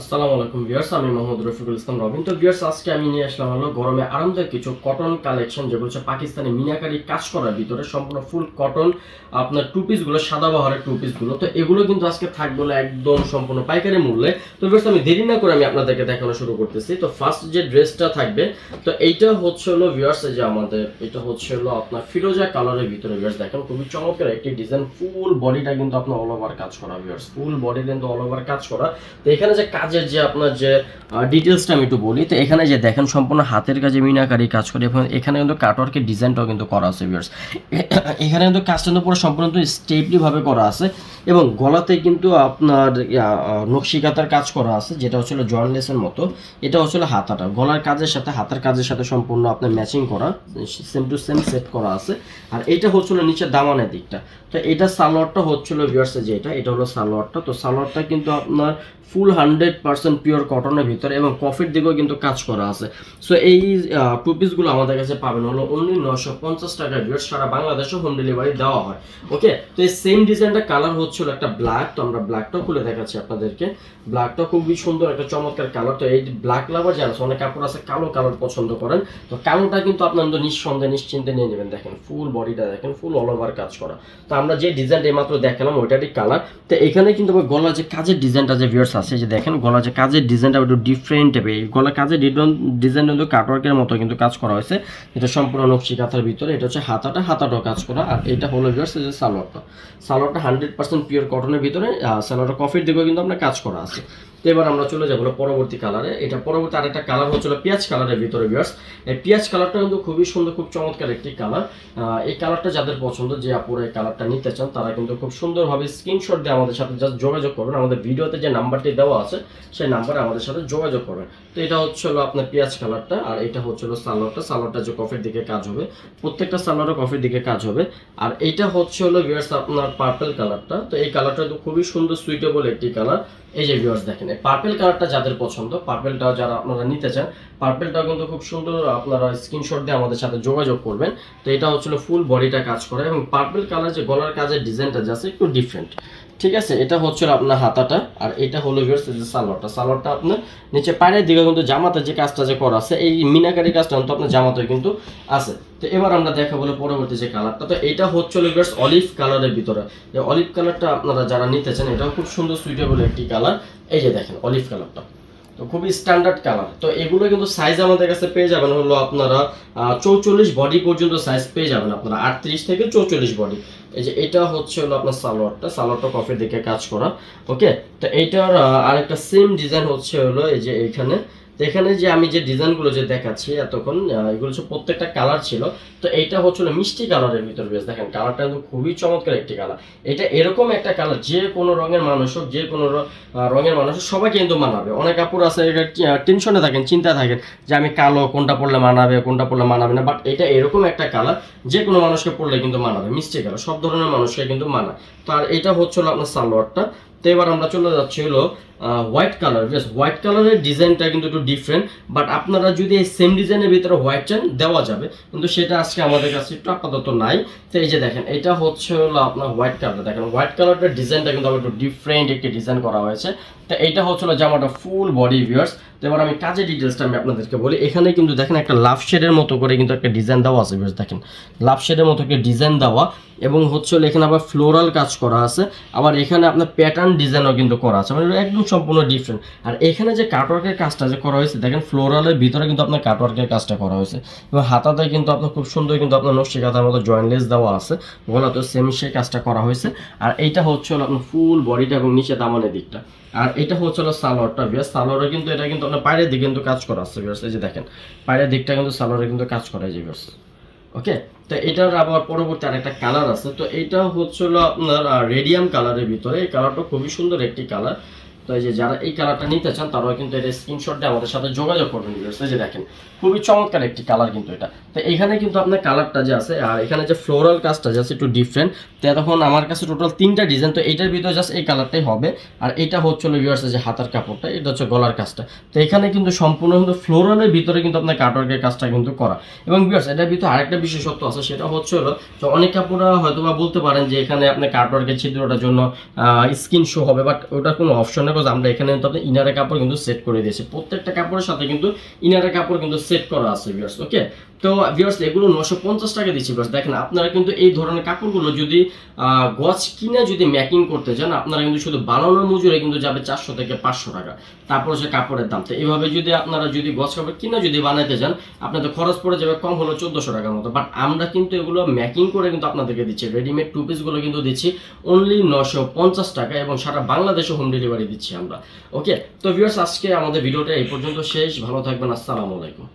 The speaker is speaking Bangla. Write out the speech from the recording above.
আসসালামু আলাইকুম ভিউয়ার্স, আমি মোহাম্মদ রফিকুল ইসলাম রবিন। তো ভিউয়ার্স, আজকে আমি নিয়ে আসলাম হলো গরমে আরামদায়ক কিছু কটন কালেকশন যেগুলো হচ্ছে পাকিস্তানি মিনাকারি কাজ করার ভিতরে সম্পূর্ণ ফুল কটন আপনার টু পিসগুলো সাদা বাহারের টু পিসগুলো তো এগুলো কিন্তু আজকে থাকবে হলো একদম সম্পূর্ণ পাইকারি মূল্যে। তো ভিউয়ার্স, আমি দেরি না করে আমি আপনাদেরকে দেখানো শুরু করতেছি। তো ফার্স্ট যে ড্রেসটা থাকবে, তো এইটা হচ্ছে হলো ভিউয়ার্স যে আমাদের, এটা হচ্ছে হলো আপনার ফিরোজা কালারের ভিতরে ভিউয়ার্স, দেখেন খুবই চমৎকার একটি ডিজাইন ফুল বডিটা কিন্তু আপনার অল ওভার কাজ করা, ভিউয়ার্স ফুল বডি কিন্তু অল ওভার কাজ করা। তো এখানে যে কাজের যে আপনার যে ডিটেলসটা আমি একটু বলি, তো এখানে যে দেখেন সম্পূর্ণ হাতের কাজে মিনাকারি কাজ করে, এবং এখানে কিন্তু কাটওয়ার্কের ডিজাইনটাও কিন্তু করা আছে ভিউয়ার্স এখানে কিন্তু কাজটা কিন্তু পুরো সম্পূর্ণ স্টেপলি ভাবে করা আছে, এবং গলাতে কিন্তু আপনার নকশিকাতার কাজ করা আছে, যেটা হচ্ছিল জয়েন্টলেসের মতো। এটা হচ্ছিল হাতাটা। গলার কাজের সাথে, হাতার কাজের সাথে সম্পূর্ণ আপনার ম্যাচিং করা সেম টু সেম সেট করা আছে। আর এটা হচ্ছিল নিচে দামানের দিকটা। তো এটা সালোয়ারটা হচ্ছিল ভিউয়ার্সে যেটা এটা হলো সালোয়ারটা। তো সালোয়ারটা কিন্তু আপনার ফুল হান্ড্রেড পার্সেন্ট পিওর কটনের ভিতরে এবং কফির দিকেও কিন্তু কাজ করা আছে। সো এই টু পিসগুলো আমাদের কাছে পাবেন হলো অনলি নশো পঞ্চাশ টাকা ভিউয়ার্স সারা বাংলাদেশে হোম ডেলিভারি দেওয়া হয়। ওকে তো এই সেম ডিজাইনটা কালার হচ্ছিল একটা ব্ল্যাক তো আমরা ব্ল্যাকটাও খুলে দেখাচ্ছি আপনাদেরকে। ব্ল্যাকটা খুবই সুন্দর একটা চমৎকার কালার তো এই ব্ল্যাক লাভার যারা অনেক কাপড় আছে কালো কালার পছন্দ করেন। তো কালোটা কিন্তু আপনার নিঃসন্দেহে নিশ্চিন্তে নিয়ে নেবেন। দেখেন ফুল বডিটা দেখেন ফুল অল ওভার কাজ করা। তো আমরা যে ডিজাইনটা এইমাত্র দেখালাম, ওইটারই কালার তো এখানে কিন্তু আবার গলা যে কাজের ডিজাইনটা যে ভিউয়ার্স আছে যে দেখেন গলা যে কাজের ডিজাইনটা একটু ডিফারেন্ট টাইপের এই গলা কাজের ডিজাইন কিন্তু কাটওয়ার্কের মতো কিন্তু কাজ করা হয়েছে। এটা সম্পূর্ণ নকশি কাঁথার ভিতরে। এটা হচ্ছে হাতাটা, হাতাটাও কাজ করা। আর এটা হলো ভিউয়ার্স যে সালোয়ারটা। সালোয়ারটা হান্ড্রেড পার্সেন্ট পিওর কটনের ভিতরে সালোয়ারটা কফির দিকেও কিন্তু আপনার কাজ করা আছে। তো এবার আমরা চলে যাব পরবর্তী কালারে এটা পরবর্তী আরেকটা কালার হচ্ছিল পেঁয়াজ কালারের ভিতরে ভিউয়ার্স এই পেঁয়াজ কালারটা কিন্তু খুবই সুন্দর, খুব চমৎকার একটি কালার এই কালারটা যাদের পছন্দ, যে আপুরা এই কালারটা নিতে চান, তারা কিন্তু খুব সুন্দরভাবে স্ক্রিনশট দিয়ে আমাদের সাথে জাস্ট যোগাযোগ করবেন। আমাদের ভিডিওতে যে নাম্বারটি দেওয়া আছে, সেই নাম্বারে আমাদের সাথে যোগাযোগ করবেন। তো এটা হচ্ছে হলো আপনার পেঁয়াজ কালারটা আর এটা হচ্ছে হলো সালোয়ারটা সালোয়ারটা যে কফির দিকে কাজ হবে, প্রত্যেকটা সালোয়ারও কফির দিকে কাজ হবে। আর এইটা হচ্ছে হলো ভিউয়ার্স আপনার পার্পল কালারটা তো এই কালারটা তো খুবই সুন্দর সুইটেবল একটি কালার এই যে ভিউয়ার্স দেখেন, এই পার্পেল কালারটা যাদের পছন্দ পার্পেলটাও যারা আপনারা নিতে চান পার্পেলটাও কিন্তু খুব সুন্দর আপনারা স্ক্রিনশট দিয়ে আমাদের সাথে যোগাযোগ করবেন। তো এটা হচ্ছিল ফুল বডিটা কাজ করে এবং পার্পেল কালার যে গলার কাজের ডিজাইনটা যাচ্ছে একটু ডিফারেন্ট ঠিক আছে, এটা হচ্ছে আপনার হাতাটা, আর এটা হলো সালোয়ারটা। সালোয়ারটা আপনার নিচে পায়ের দিকে কিন্তু জামাতে যে কাজটা যে করা আছে, এই মিনাকারি কাজটা কিন্তু আপনার জামাতে কিন্তু আছে। তো এবার আমরা দেখা বলে পরবর্তী যে কালারটা। তো এটা হচ্ছে অলিভ কালারের ভিতরে। অলিভ কালারটা আপনারা যারা নিতে চান, এটাও খুব সুন্দর সুইটেবল একটি কালার এই যে দেখেন অলিভ কালারটা তো খুবই স্ট্যান্ডার্ড কালার তো এগুলো কিন্তু সাইজ আমাদের কাছে পেয়ে যাবেন হলো আপনারা চৌচল্লিশ বডি পর্যন্ত সাইজ পেয়ে যাবেন আপনারা। আটত্রিশ থেকে চৌচল্লিশ বডি এই যে এটা হচ্ছে হলো আপনার সালোয়ারটা। সালোয়ারটা কফি দেখে কাজ করা। ওকে তো এইটার আরেকটা সেম ডিজাইন হচ্ছে হলো এই যে এইখানে। এখানে যে আমি যে ডিজাইনগুলো যে দেখাচ্ছি এতক্ষণ এগুলো হচ্ছে প্রত্যেকটা কালার ছিল। তো এইটা হচ্ছিল মিষ্টি কালারের ভিতর বেশ। দেখেন কালারটা কিন্তু খুবই চমৎকার একটি কালার। এটা এরকম একটা কালার যে কোনো রঙের মানুষ হোক যে কোনো রঙের মানুষ হোক, সবাইকে কিন্তু মানাবে। অনেক কাপড় আছে টেনশনে থাকেন চিন্তা থাকেন যে আমি কালো কোনটা পড়লে মানাবে কোনটা পড়লে মানাবে না। বাট এটা এরকম একটা কালার যে কোনো মানুষকে পরলে কিন্তু মানাবে। মিষ্টি কালার সব ধরনের মানুষকে কিন্তু মানায়। তো আর এটা হচ্ছিল আপনার সালোয়ারটা। তো এবার আমরা চলে যাচ্ছি হলো হোয়াইট কালার জাস্ট হোয়াইট কালারের ডিজাইনটা কিন্তু একটু ডিফারেন্ট বাট আপনারা যদি এই সেম ডিজাইনের ভিতরে হোয়াইট চান, দেওয়া যাবে। কিন্তু সেটা আজকে আমাদের কাছে একটু আপাতত নাই। তো এই যে দেখেন, এটা হচ্ছে হলো আপনার হোয়াইট কালার দেখেন হোয়াইট কালারটার ডিজাইনটা কিন্তু একটু ডিফারেন্ট একটি ডিজাইন করা হয়েছে। তো এটা হচ্ছে হলো জামাটা ফুল বডি ভিউয়ার্স এবার আমি কাজের ডিটেলসটা আমি আপনাদেরকে বলি, এখানে কিন্তু দেখেন একটা লাভ শেডের মতো করে কিন্তু একটা ডিজাইন দেওয়া আছে, বেশ দেখেন। লাভ শেডের মতো একটা ডিজাইন দেওয়া এবং হচ্ছে এখানে আবার ফ্লোরাল কাজ করা আছে, আবার এখানে আপনার প্যাটার্ন ডিজাইনও কিন্তু করা আছে মানে একদম সম্পূর্ণ ডিফারেন্ট আর এখানে যে কাটওয়ার্কের কাজটা যে করা হয়েছে, দেখেন ফ্লোরালের ভিতরে কিন্তু আপনার কাটওয়ার্কের কাজটা করা হয়েছে। এবং হাতাতে কিন্তু আপনার খুব সুন্দর কিন্তু আপনার নকশি কাঁথার মতো জয়েন্টলেস দেওয়া আছে গলাতে সেম সেই কাজটা করা হয়েছে। আর এইটা হচ্ছে হলো আপনার ফুল বডিটা এবং নিচে দামানের দিকটা। আর এটা হচ্ছে হলো সালোয়ারটা বিয়াস সালোয়ারে কিন্তু এটা কিন্তু অনেক পায়ের দিকে কিন্তু কাজ করা আছে বিয়াস এই যে দেখেন, বাইরের দিকটা কিন্তু সালোয়ারে কিন্তু কাজ করা যায় বিয়াস ওকে তো এটার আবার পরবর্তী আরেকটা কালার আছে। তো এটা হচ্ছে হলো আপনার রেডিয়াম কালারের ভিতরে। এই কালারটা খুবই সুন্দর একটি কালার তো এই যে যারা এই কালারটা নিতে চান, তারাও কিন্তু এটা স্ক্রিনশট দিয়ে আমাদের সাথে যোগাযোগ করবেন। এই যে দেখেন, খুবই চমৎকার একটি কালার কিন্তু এটা। তো এখানে কিন্তু আপনার কালারটা যে আছে, আর এখানে যে ফ্লোরাল কাজটা যে আছে, একটু ডিফারেন্ট তো তখন আমার কাছে টোটাল তিনটা ডিজাইন তো এটার ভিতরে জাস্ট এই কালারটাই হবে। আর এটা হচ্ছে হলো যে হাতার কাপড়টা, এটা হচ্ছে গলার কাজটা তো এখানে কিন্তু সম্পূর্ণ কিন্তু ফ্লোরালের ভিতরে কিন্তু আপনার কাটওয়ার্কের কাজটা কিন্তু করা। এবং ভিউয়ার্স এটার ভিতরে আরেকটা বিশেষত্ব আছে, সেটা হচ্ছে হলো যে অনেক কাপড়রা হয়তো বা বলতে পারেন যে এখানে আপনার কাটওয়ার্কের ছিদ্রটার জন্য স্কিন শো হবে বাট ওটা কোনো অপশনে সাপোজ আমরা এখানে কিন্তু আপনি ইনারের কাপড় কিন্তু সেট করে দিয়েছি। প্রত্যেকটা কাপড়ের সাথে কিন্তু ইনারের কাপড় কিন্তু সেট করা আছে ভিউয়ার্স ওকে তো ভিউয়ার্স এগুলো নশো পঞ্চাশ টাকা দিচ্ছি ভিউয়ার্স দেখেন, আপনারা কিন্তু এই ধরনের কাপড়গুলো যদি গজ কিনে যদি ম্যাকিং করতে চান, আপনারা কিন্তু শুধু বানানোর মজুরে কিন্তু যাবে চারশো থেকে পাঁচশো টাকা। তারপর হচ্ছে কাপড়ের দাম। তো এইভাবে যদি আপনারা যদি গজ কাপড় কিনে যদি বানাইতে চান, আপনাদের খরচ পড়ে যাবে কম হলো চোদ্দশো টাকার মতো। বাট আমরা কিন্তু এগুলো ম্যাকিং করে কিন্তু আপনাদেরকে দিচ্ছি। রেডিমেড টু পিসগুলো কিন্তু দিচ্ছি। অনলি নশো পঞ্চাশ টাকা এবং সারা বাংলাদেশে হোম ডেলিভারি দিচ্ছি আমরা। ওকে তো ভিউয়ার্স আজকে আমাদের ভিডিওটা এই পর্যন্ত শেষ। ভালো থাকবেন। আসসালামু আলাইকুম।